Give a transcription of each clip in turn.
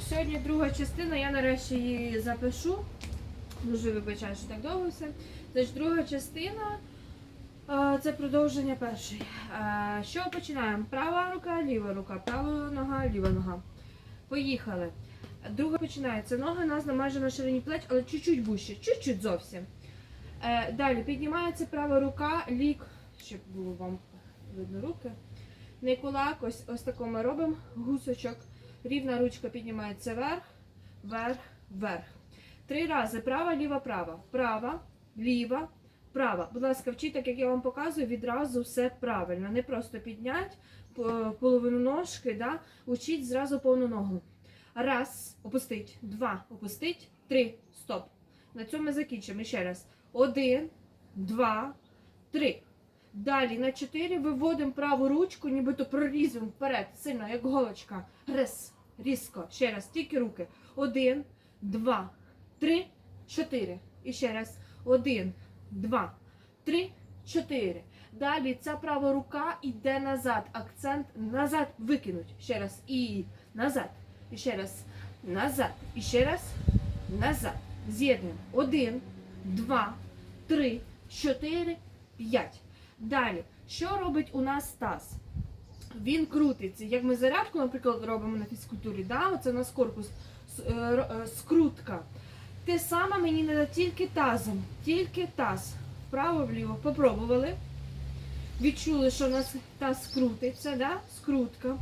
Сьогодні друга частина, я нарешті її запишу. Дуже вибачаю, що так довго все. Тож друга частина це продовження першої. Що починаємо? Права рука, ліва рука, права нога, ліва нога. Поїхали. Друга починається. Ноги у нас майже на ширині плеч, але чуть-чуть вище, чуть-чуть зовсім. Е, Далі піднімається права рука, лік, щоб було вам видно руки. Не кулак, ось, ось тако ми робимо гусочок. Рівна ручка піднімається вверх, вверх, вверх. Три рази права, ліва, права. Права, ліва, права. Будь ласка, вчіть, так як я вам показую, відразу все правильно. Не просто піднять половину ножки, да? учіть зразу повну ногу. Раз, опустить, два, опустить, три, стоп. На цьому ми закінчимо. Ще раз. Один, два, три. Далі на 4 виводимо праву ручку, нібито прорізуємо вперед, сильно, як голочка. Раз, різко. Ще раз, тільки руки. Один, два, три, чотири. І ще раз. Один, два, три, чотири. Далі ця права рука йде назад. Акцент назад викинуть. Ще раз. І назад. І ще раз. Назад. І ще раз. Назад. З'єднуємо. Один, два, три, чотири, п'ять. Далі, що робить у нас таз? Він крутиться. Як ми зарядку, наприклад, робимо на фізкультурі, да? оце у нас корпус е, е, скрутка. Те саме мені треба тільки тазом, тільки таз. Вправо-вліво попробували. Відчули, що у нас таз крутиться, да? скрутка.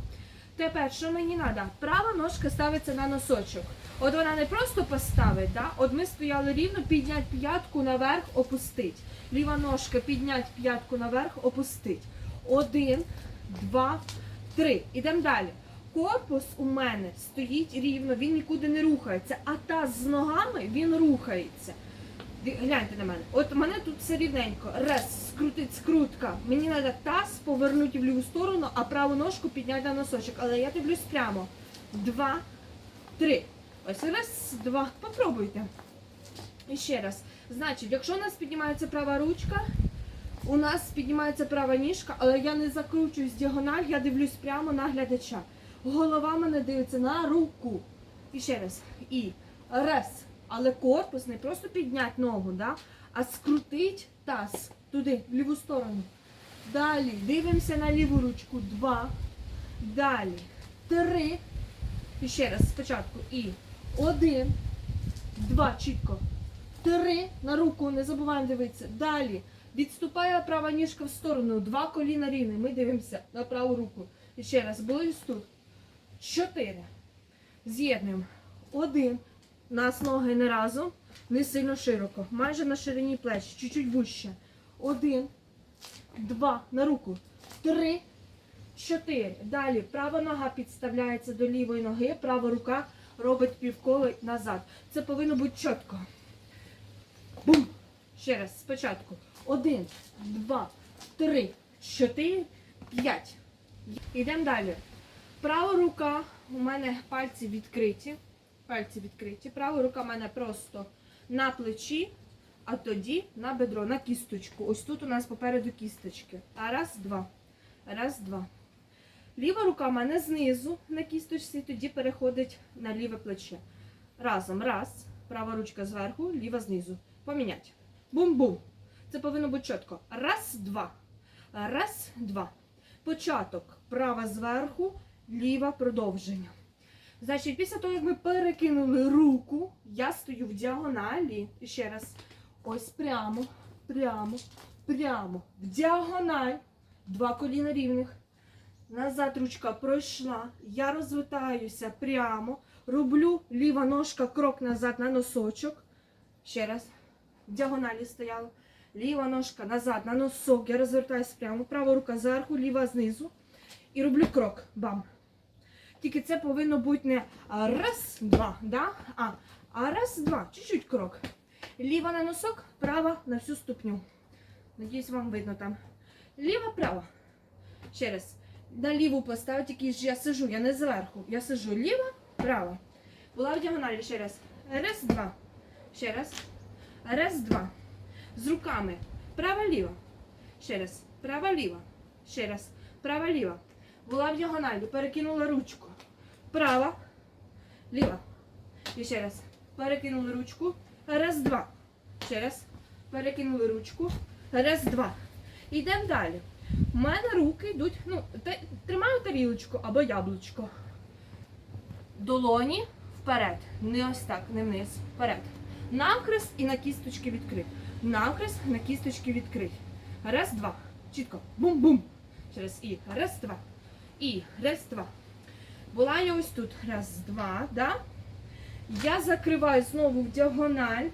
Тепер, що мені треба? Права ножка ставиться на носочок. От вона не просто поставить, да? от ми стояли рівно, піднять п'ятку наверх, опустить. Ліва ножка піднять п'ятку наверх, опустить. Один, два, три. Ідемо далі. Корпус у мене стоїть рівно, він нікуди не рухається, а таз з ногами він рухається. Гляньте на мене. От у мене тут все рівненько. Раз, скрутить скрутка. Мені треба таз повернути в ліву сторону, а праву ножку підняти на носочок. Але я дивлюсь прямо. Два, три. Ось раз, два. Попробуйте. І ще раз. Значить, якщо у нас піднімається права ручка, у нас піднімається права ніжка, але я не закручуюсь діагональ, я дивлюсь прямо на глядача. Голова мене дивиться на руку. І ще раз. І раз. Але корпус не просто підняти ногу, да? а скрутить таз туди, в ліву сторону. Далі дивимося на ліву ручку. Два. Далі. Три. І ще раз спочатку. І один. Два. Чітко. Три. На руку. Не забуваємо дивитися. Далі. Відступає права ніжка в сторону. Два коліна рівні. Ми дивимося на праву руку. І ще раз. Були тут. Чотири. З'єднуємо. Один. Нас ноги не разом, не сильно широко. Майже на ширині плеч, чуть-чуть вище. Один, два, на руку. Три, чотири. Далі права нога підставляється до лівої ноги, права рука робить півколо назад. Це повинно бути чітко. Бум! Ще раз, спочатку. Один, два, три, чотири, п'ять. Йдемо далі. Права рука, у мене пальці відкриті. Пальці відкриті. Права рука в мене просто на плечі, а тоді на бедро, на кісточку. Ось тут у нас попереду кісточки. А раз, два. Раз, два. Ліва рука в мене знизу на кісточці, тоді переходить на ліве плече. Разом. Раз. Права ручка зверху, ліва знизу. Помінять. Бум-бум. Це повинно бути чітко. Раз, два. Раз, два. Початок. Права зверху, ліва продовження. Значить, після того, як ми перекинули руку, я стою в діагоналі. І ще раз. Ось прямо, прямо, прямо. В діагональ. Два коліна рівних. Назад ручка пройшла. Я розвитаюся прямо. Роблю ліва ножка, крок назад на носочок. Ще раз. В діагоналі стояла. Ліва ножка назад на носок. Я розвертаюся прямо. Права рука зверху, ліва знизу. І роблю крок. Бам. Тільки це повинно бути не раз, два, да? а, а раз, два. Чуть-чуть крок. Ліва на носок, права на всю ступню. Надіюсь, вам видно там. Ліва, права. Ще раз. На ліву поставити, тільки ж я сижу, я не зверху. Я сижу ліва, права. Була в діагоналі ще раз. Раз, два. Ще раз. Раз, два. З руками. Права, ліва. Ще раз. Права, ліва. Ще раз. Права, ліва. Була в діагоналі, перекинула ручку. Права, Ліва. І ще раз. Перекинули ручку. Раз, два. Ще раз. Перекинули ручку. Раз, два. Йдемо далі. У мене руки йдуть, ну, тримаю тарілочку або яблучко. Долоні вперед. Не ось так, не вниз. Вперед. Навхрест і на кісточки відкрить. Навхрест, на кісточки відкрить. Раз, два. Чітко. Бум-бум. Через і. Раз, два. І. Раз, два. Була я ось тут. Раз, два. Да? Я закриваю знову в діагональ.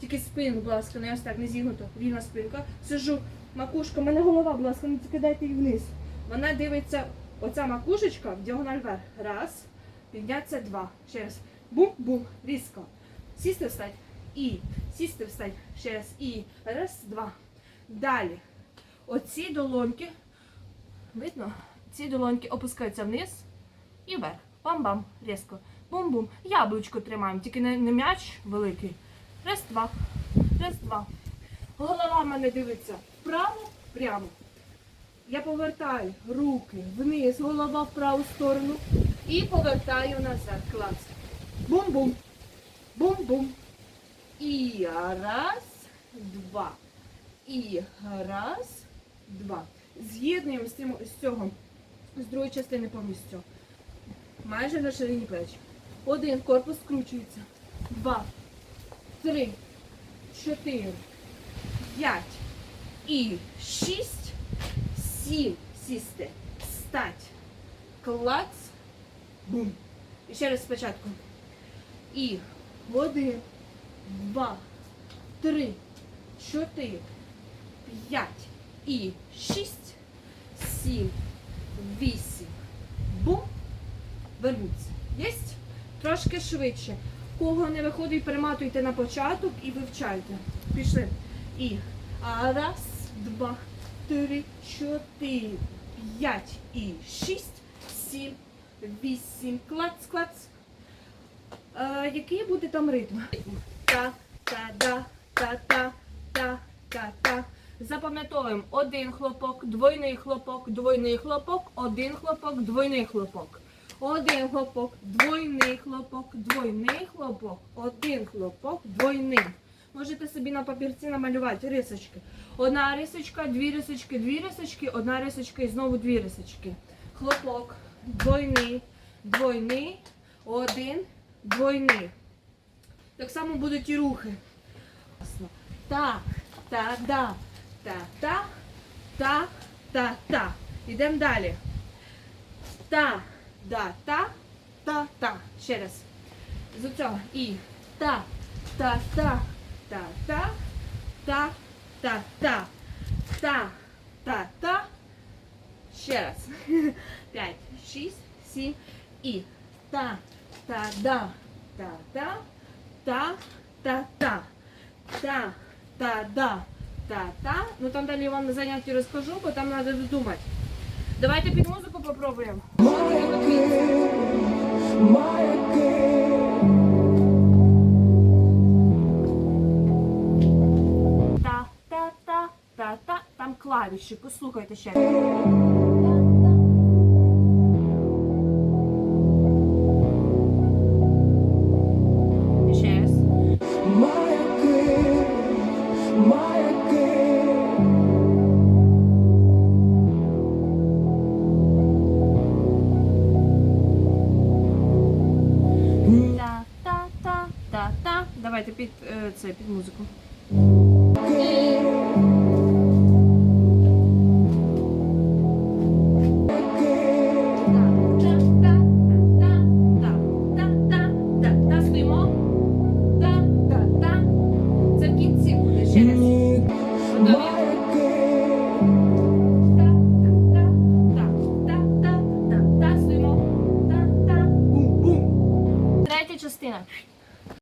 Тільки спину, будь ласка, не ось так, не зігнуто. Рівна спинка. Сижу. Макушка, у мене голова, будь ласка, не кидайте її вниз. Вона дивиться, оця макушечка в діагональ вверх. Раз. Підняться два. Ще раз. Бум-бум. Різко. Сісти встать. І. Сісти встать. Ще раз. І. Раз, два. Далі. Оці долоньки. Видно? Ці долоньки опускаються вниз і вверх. Бам-бам. Різко. Бум-бум. Яблучко тримаємо, тільки не, не м'яч великий. Раз, два. Раз, два. Голова в мене дивиться вправо, прямо. Я повертаю руки вниз, голова в праву сторону. І повертаю назад. Клас. Бум-бум. Бум-бум. І раз, два. І раз, два. З'єднуємо з, з цього, з другої частини повністю. Майже на ширині плеч. Один корпус скручується. Два, три, чотири, п'ять і шість, сім. Сісти. Стать. Клац. Бум. І ще раз спочатку. І один, два, три, чотири, п'ять і шість, сім, вісім. Бум. Вернуться. Єсть? Трошки швидше. Кого не виходить, перематуйте на початок і вивчайте. Пішли. І а раз, два, три, чотири, п'ять і шість, сім, вісім. Клац, клац. Е, який буде там ритм? Та, та, да, та, та, та, та, та. Запам'ятовуємо один хлопок, двойний хлопок, двойний хлопок, один хлопок, двойний хлопок. Один хлопок, двойний хлопок, двойний хлопок, один хлопок, двойний. Можете собі на папірці намалювати рисочки. Одна рисочка, дві рисочки, дві рисочки, одна рисочка і знову дві рисочки. Хлопок, двойний, двойний, один, двойний. Так само будуть і рухи. Так, та, да, та, та, та, та, та. Йдемо далі. Та, да, та, та, та. Ще раз. З цього. І та, та, та, та, та, та, та, та, та, та, та. Ще раз. П'ять, шість, сім. І та, та-да, та-та, та-та-та, та-та-да, та-та. Ну там далее вам на занятті расскажу, бо надо треба. Давайте під музыку попробуем. Та-та-та, та-та. Там клавіші, послухайте ще. Давайте під е, це під музику.